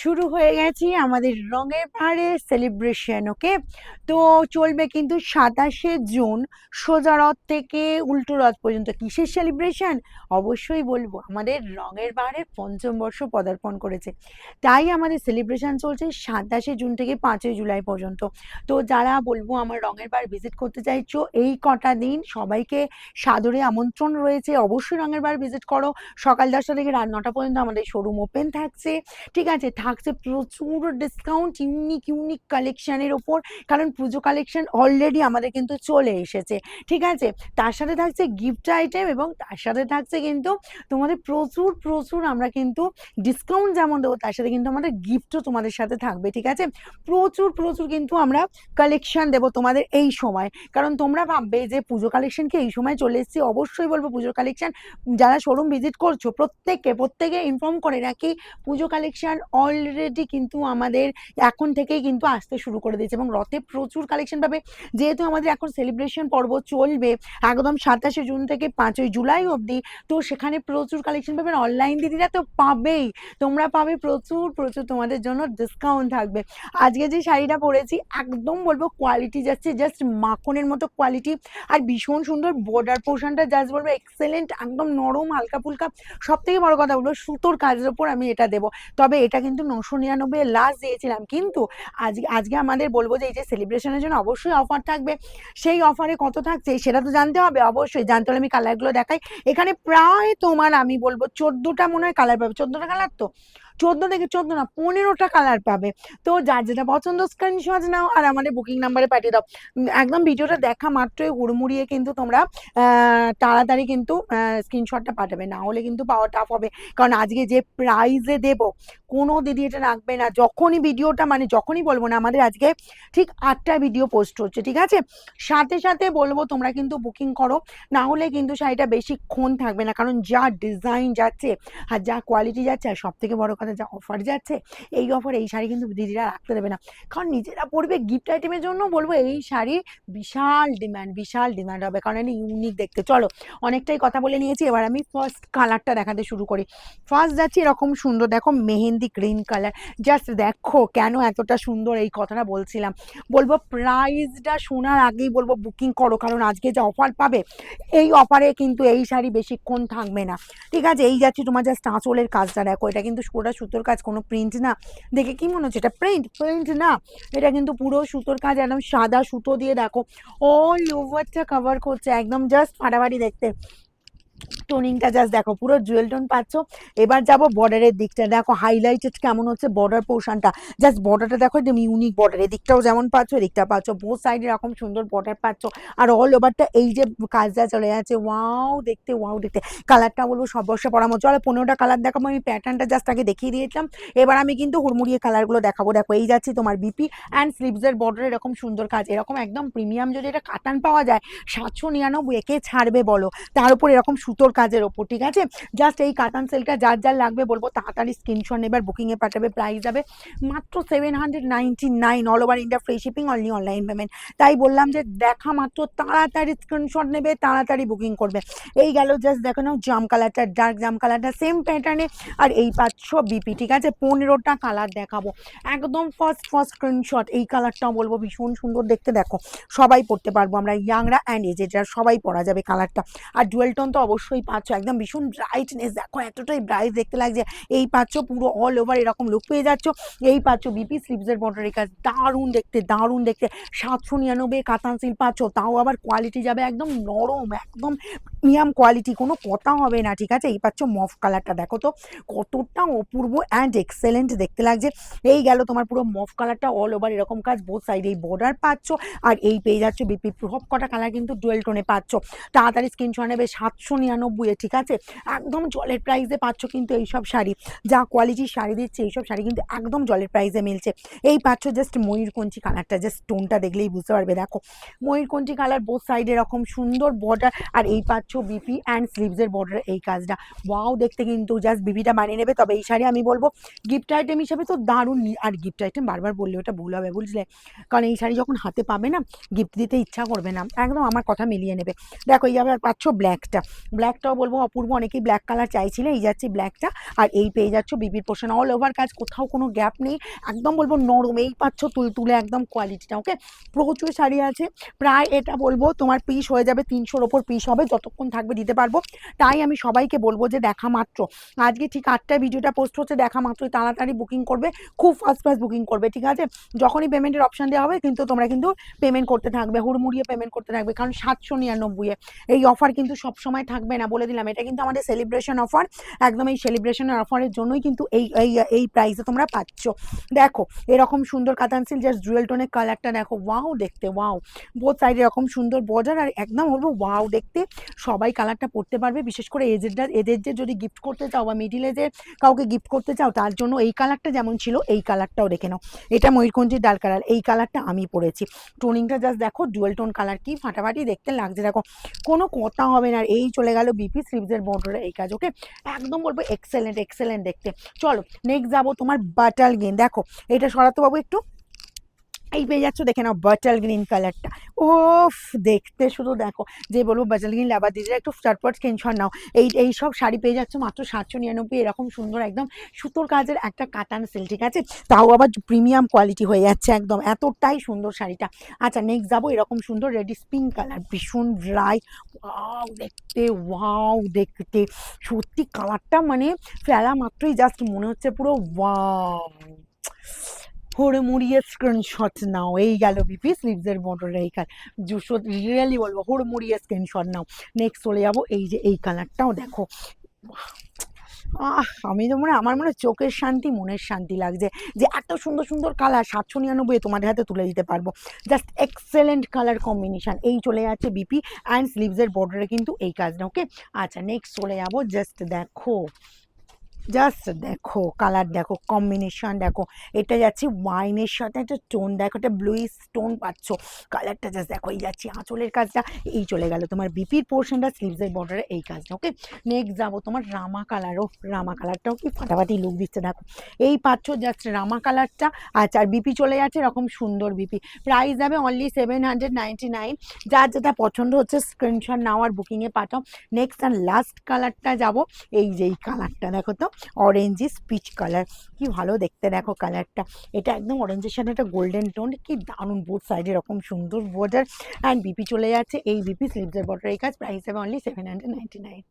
শুরু হয়ে গেছি আমাদের রঙের পাহাড়ে সেলিব্রেশন ওকে তো চলবে কিন্তু সাতাশে জুন, সোজা রথ থেকে উল্টো রথ পর্যন্ত। কিসের সেলিব্রেশন অবশ্যই বলব, আমাদের রঙের পাহাড়ের পঞ্চম বর্ষ পদার্পণ করেছে। তাই আমাদের সেলিব্রেশন চলছে সাতাশে জুন থেকে পাঁচই জুলাই পর্যন্ত। তো যারা বলব আমার রঙের পাহাড় ভিজিট করতে চাইছো, এই কটা দিন সবাইকে সাদরে আমন্ত্রণ রয়েছে। অবশ্যই রঙের পাহাড় ভিজিট করো। সকাল দশটা থেকে রাত নটা পর্যন্ত আমাদের শোরুম ওপেন থাকছে। ঠিক আছে থাকছে প্রচুর ডিসকাউন্ট ইউনিক ইউনিক কালেকশানের ওপর। কারণ পুজো কালেকশন অলরেডি আমাদের কিন্তু চলে এসেছে, ঠিক আছে? তার সাথে থাকছে গিফট আইটেম এবং তার সাথে থাকছে কিন্তু তোমাদের প্রচুর প্রচুর আমরা কিন্তু ডিসকাউন্ট যেমন দেবো, তার সাথে কিন্তু আমাদের গিফটও তোমাদের সাথে থাকবে, ঠিক আছে? প্রচুর প্রচুর কিন্তু আমরা কালেকশন দেবো তোমাদের এই সময়। কারণ তোমরা ভাববে যে পুজো কালেকশন কি এই সময় চলে এসেছি, অবশ্যই বলব পুজোর কালেকশন যারা শোরুম ভিজিট করছ, প্রত্যেককে, প্রত্যেকে ইনফর্ম করে রাখি, পুজো কালেকশন অলরেডি কিন্তু আমাদের এখন থেকেই কিন্তু আসতে শুরু করে দিয়েছে এবং রথে প্রচুর কালেকশন পাবে। যেহেতু আমাদের এখন সেলিব্রেশন পর্ব চলবে একদম সাতাশে জুন থেকে পাঁচই জুলাই অবধি, তো সেখানে প্রচুর কালেকশন পাবেন। অনলাইন দিদিরা তো পাবেই, তোমরা পাবে প্রচুর প্রচুর তোমাদের জন্য ডিসকাউন্ট থাকবে। আজকে যে শাড়িটা পরেছি, একদম বলব কোয়ালিটি যাচ্ছে জাস্ট মাখনের মতো কোয়ালিটি আর ভীষণ সুন্দর বর্ডার পোর্শনটা জাস্ট বলব এক্সেলেন্ট একদম নরম হালকা ফুলকা। সব থেকে বড় কথা বলব, সুতোর কাজের ওপর আমি এটা দেবো। তবে এটা কিন্তু নশো নিরানব্বই লাস্ট দিয়েছিলাম। কিন্তু আজ আজকে আমাদের বলব যে এই যে সেলিব্রেশনের জন্য অবশ্যই অফার থাকবে। সেই অফারে কত থাকছে সেটা তো জানতে হবে। অবশ্যই জানতে হলে আমি কালারগুলো দেখাই। এখানে প্রায় তোমার আমি বলব চোদ্দোটা মনে হয় কালার পাবে। চোদ্দোটা কালার তো? চোদ্দ থেকে চোদ্দ না, পনেরোটা কালার পাবে। তো যার যেটা পছন্দ স্ক্রিনশট নাও আর আমাদের বুকিং নাম্বারে পাঠিয়ে দাও। একদম ভিডিওটা দেখা মাত্রই, হুড়মুড়িয়ে কিন্তু তোমরা তাড়াতাড়ি কিন্তু স্ক্রিনশটটা পাঠাবে। না হলে কিন্তু পাওয়া টাফ হবে। কারণ আজকে যে প্রাইজে দেব, কোনো দিদি এটা রাখবে না। যখনই ভিডিওটা মানে যখনই বলব না, আমাদের আজকে ঠিক আটটা ভিডিও পোস্ট হচ্ছে, ঠিক আছে? সাথে সাথে বলব, তোমরা কিন্তু বুকিং করো। না হলে কিন্তু শাড়িটা বেশিক্ষণ থাকবে না। কারণ যা ডিজাইন যাচ্ছে আর যা কোয়ালিটি যাচ্ছে, আর সব থেকে বড় কথা যা অফার যাচ্ছে, এই অফার এই শাড়ি কিন্তু দিদিরা রাখতে দেবে না। কারণ নিজেরা পরবে গিফট আইটেমের জন্য বলব, এই শাড়ির বিশাল ডিম্যান্ড বিশাল ডিমান্ড হবে। কারণ এটা ইউনিক দেখতে। চলো, অনেকটাই কথা বলে নিয়েছি। এবার আমি ফার্স্ট কালারটা দেখাতে শুরু করি। ফার্স্ট যাচ্ছি এরকম সুন্দর, দেখো মেহেন্দি গ্রিন কালার জাস্ট দেখো কেন এতটা সুন্দর এই কথাটা বলছিলাম। বলব প্রাইসটা শোনার আগেই বলব বুকিং করো। কারণ আজকে যে অফার পাবে, এই অফারে কিন্তু এই শাড়ি বেশিক্ষণ থাকবে না। ঠিক আছে, এই যাচ্ছি তোমার জাস্ট আঁচলের কাজটা দেখো। এটা কিন্তু সুতোর কাজ কোনো প্রিন্ট না। দেখে কি মনে হচ্ছে? এটা প্রিন্ট প্রিন্ট না। এটা কিন্তু পুরো সুতোর কাজ, একদম সাদা সুতো দিয়ে দেখো। অল ওভারটা কভার করছে, একদম জাস্ট ফাটাফাটি দেখতে। টোনিংটা জাস্ট দেখো, পুরো জুয়েল টোন পাচ্ছ। এবার যাব বর্ডারের দিকটা। দেখো হাইলাইটেড কেমন হচ্ছে বর্ডার পোর্শনটা জাস্ট বর্ডারটা দেখো, একদম ইউনিক বর্ডার এদিকটাও যেমন পাচ্ছ, এদিকটা পাচ্ছ। বোথ সাইডে এরকম সুন্দর বর্ডার পাচ্ছ। আর অল ওভারটা এই যে কাজটা চলে যাচ্ছে ওয়াও দেখতে ওয়াও দেখতে। কালারটা বলব সব বর্ষে পরামর্শ চলো, পনেরোটা কালার দেখাবো আমি প্যাটার্নটা জাস্ট আগে দেখিয়ে দিয়েছিলাম। এবার আমি কিন্তু হুড়মুড়িয়ে কালারগুলো দেখাবো। দেখো, এই যাচ্ছি তোমার বিপি অ্যান্ড স্লিভসের বর্ডার এরকম সুন্দর কাজ। এরকম একদম প্রিমিয়াম যদি এটা কাতান পাওয়া যায়, সাতশো নিরানব্বই, একে ছাড়বে বলো। তার উপর এরকম সুতোর কাজের ওপর, ঠিক আছে? জাস্ট এই কাতান সেলটা যার যার লাগবে বলব, তাড়াতাড়ি স্ক্রিনশট নেবে আর বুকিংয়ে পাঠাবে প্রাইস যাবে। মাত্র seven hundred ninety nine all over India free shipping only online payment তাই বললাম যে দেখা মাত্র, তাড়াতাড়ি স্ক্রিনশট নেবে, তাড়াতাড়ি বুকিং করবে। এই গেল জাস্ট দেখো নাও জাম কালারটা ডার্ক জাম কালারটা সেম প্যাটার্নে আর এই পাচ্ছ বিপি ঠিক আছে? পনেরোটা কালার দেখাবো। একদম ফার্স্ট ফার্স্ট স্ক্রিনশট এই কালারটাও বলব, ভীষণ সুন্দর দেখতে দেখো। সবাই পড়তে পারব আমরা ইয়াংরা অ্যান্ড এজেডরা সবাই পরা যাবে কালারটা আর ডুয়েল তো অবশ্যই পাচ্ছ, একদম ভীষণ ব্রাইটনেস দেখো এতটাই ব্রাইট দেখতে লাগছে। এই পাচ্ছ পুরো অল ওভার এরকম লুক পেয়ে যাচ্ছ। এই পাচ্ছ বিপি স্লিপসের বর্ডারের কাজ দারুণ দেখতে দারুণ দেখতে। সাতশো নিরানব্বই কাতান সিল পাচ্ছ, তাও আবার কোয়ালিটি যাবে একদম নরম, একদম প্রিমিয়াম কোয়ালিটি কোনো কথা হবে না, ঠিক আছে? এই পাচ্ছ মফ কালারটা দেখো তো, কতটা অপূর্ব অ্যান্ড এক্সেলেন্ট দেখতে লাগছে। এই গেল তোমার পুরো মফ কালারটা অল ওভার এরকম কাজ বোথ সাইড এই বর্ডার পাচ্ছ, আর এই পেয়ে যাচ্ছ বিপি সব কটা কালার কিন্তু ডুয়েল টোনে পাচ্ছ। তাড়াতাড়ি স্ক্রিনশট নেবে, সাতশো নিরানব্বই ঠিক আছে? একদম জলের প্রাইসে পাচ্ছ কিন্তু এইসব শাড়ি। যা কোয়ালিটির শাড়ি দিচ্ছে, এইসব শাড়ি কিন্তু একদম জলের প্রাইসে মিলছে। এই পাচ্ছ জাস্ট ময়ূরকঞ্চি কালারটা জাস্ট টোনটা দেখলেই বুঝতে পারবে, দেখো। ময়ূরকঞ্চি কালার বোথ সাইডে এরকম সুন্দর বর্ডার আর এই পাচ্ছ বিপি অ্যান্ড স্লিভসের বর্ডার এই কাজটা। ওয়াও দেখতে কিন্তু জাস্ট বিপিটা বানিয়ে নেবে। তবে এই শাড়ি আমি বলব গিফট আইটেম হিসাবে তো দারুণ আর গিফট আইটেম বারবার বললে ওটা ভুল হবে, বুঝলে? কারণ এই শাড়ি যখন হাতে পাবে না গিফট দিতে ইচ্ছা করবে না। একদম আমার কথা মিলিয়ে নেবে। দেখো এই আবার পাচ্ছ ব্ল্যাকটা ব্ল্যাকটাও বলব, অপূর্ব অনেকেই ব্ল্যাক কালার চাইছিলে, এই যাচ্ছে ব্ল্যাকটা আর এই পেয়ে যাচ্ছ বিপির পোর্শন অল ওভার কাজ কোথাও কোনো গ্যাপ নেই, একদম বলব নরম, এই পাচ্ছ তুলতুলে একদম কোয়ালিটিটা ওকে প্রচুর শাড়ি আছে, প্রায় এটা বলব, তোমার পিস হয়ে যাবে তিনশোর ওপর পিস হবে, যতক্ষণ থাকবে দিতে পারব, তাই আমি সবাইকে বলব যে দেখা মাত্র, আজকে ঠিক আটটায় ভিডিওটা পোস্ট হচ্ছে, দেখা মাত্রই তাড়াতাড়ি বুকিং করবে, খুব ফাস্ট ফাস্ট বুকিং করবে, ঠিক আছে? যখনই পেমেন্টের অপশান দেওয়া হবে, কিন্তু তোমরা কিন্তু পেমেন্ট করতে থাকবে, হুড়মুড়িয়ে পেমেন্ট করতে থাকবে, কারণ সাতশো নিরানব্বইয়ে, এই অফার কিন্তু সবসময় থাকবে না বলে দিলাম, এটা কিন্তু আমাদের সেলিব্রেশন অফার একদম এই সেলিব্রেশনের অফারের জন্যই কিন্তু এই এই এই প্রাইসে তোমরা পাচ্ছ। দেখো, এরকম সুন্দর কাতান সিল জাস্ট জুয়েল টোনের কালারটা দেখো ওয়াও দেখতে ওয়াও বোথ সাইডে এরকম সুন্দর বর্ডার আর একদম বলব ওয়াও দেখতে। সবাই কালারটা পরতে পারবে, বিশেষ করে এজেডার এদের যে যদি গিফট করতে চাও বা মিডিল এজের কাউকে গিফট করতে চাও, তার জন্য এই কালারটা যেমন ছিল, এই কালারটাও রেখে নাও। এটা ময়ূরকঞ্জির ডাল কালার, এই কালারটা আমি পরেছি। টোনিংটা জাস্ট দেখো ডুয়েল টোন কালার কি ফাটাফাটি দেখতে লাগছে। দেখো, কোনো কথা হবে না এই চলে গেল বিপি স্লিভসের বর্ডারে এই কাজ ওকে একদম বলব এক্সেলেন্ট এক্সেলেন্ট দেখতে। চলো নেক্সট যাব তোমার বাটাল গেন দেখো, এটা সরাতে পাবো একটু? এই পেয়ে যাচ্ছ, দেখে নাও বাটাল গ্রিন কালারটা ওফ দেখতে শুধু দেখো। যে বলব বাটাল গ্রিন লেবার দিদিরা একটু চটপট স্ক্রিনশট নাও। এই এই সব শাড়ি পেয়ে যাচ্ছ মাত্র সাতশো নিরানব্বই, এরকম সুন্দর একদম সুতোর কাজের একটা কাটান সেল ঠিক আছে? তাও আবার প্রিমিয়াম কোয়ালিটি হয়ে যাচ্ছে একদম, এতটাই সুন্দর শাড়িটা। আচ্ছা নেক্সট যাব এরকম সুন্দর রেডি পিঙ্ক কালার ভীষণ ড্রাই ওয়াও দেখতে ওয়াও দেখতে। সত্যি কালারটা মানে ফেলা মাত্রই জাস্ট মনে হচ্ছে পুরো ওয়াও হুড়ে মুড়িয়ে স্ক্রিনশট নাও। এই গেল বিপি স্লিভসের বর্ডার এই কাল জুসো রিয়েলি বলব হুড় মুড়িয়ে স্ক্রিনশট নাও। নেক্সট চলে যাব, এই যে এই কালারটাও দেখো। আহ, আমি তো মনে আমার মনে চোখের শান্তি, মনের শান্তি লাগছে যে এত সুন্দর সুন্দর কালার সাতশো নিরানব্বই তোমাদের হাতে তুলে দিতে পারব। জাস্ট এক্সেলেন্ট কালার কম্বিনেশন এই চলে যাচ্ছে বিপি অ্যান্ড স্লিভসের বর্ডারে কিন্তু এই কাজটা ওকে আচ্ছা নেক্সট চলে যাব জাস্ট দেখো। জাস্ট দেখো কালার দেখো কম্বিনেশন দেখো, এটা যাচ্ছে ওয়াইনের সাথে একটা টোন দেখো, একটা ব্লুইস টোন পাচ্ছ। কালারটা জাস্ট দেখো, এই যাচ্ছে আঁচলের কাজটা, এই চলে গেল তোমার বিপির পোর্শনটা স্লিভসের বর্ডারে এই কাজটা ওকে নেক্সট যাব তোমার রামা কালারও রামা কালারটাও কি ফাটাফাটি লুক দিচ্ছে দেখো। এই পাচ্ছ জাস্ট রামা কালারটা আচ্ছা আর বিপি চলে যাচ্ছে এরকম সুন্দর বিপি প্রাইস যাবে only seven hundred ninety nine যার যেটা পছন্দ হচ্ছে স্ক্রিনশট নাও আর বুকিংয়ে পাঠাও। নেক্সট অ্যান্ড লাস্ট কালারটা যাব, এই যে এই কালারটা দেখো তো। অরেঞ্জিস পিচ কালার কি ভালো দেখতে দেখো কালারটা এটা একদম অরেঞ্জের সাথে একটা গোল্ডেন টোন কি দারুণ বোর্ড সাইডে এরকম সুন্দর বর্ডার অ্যান্ড বিপি চলে যাচ্ছে, এই বিপি স্লিপসের বর্ডার এই কাজ প্রাইস হবে only seven hundred ninety nine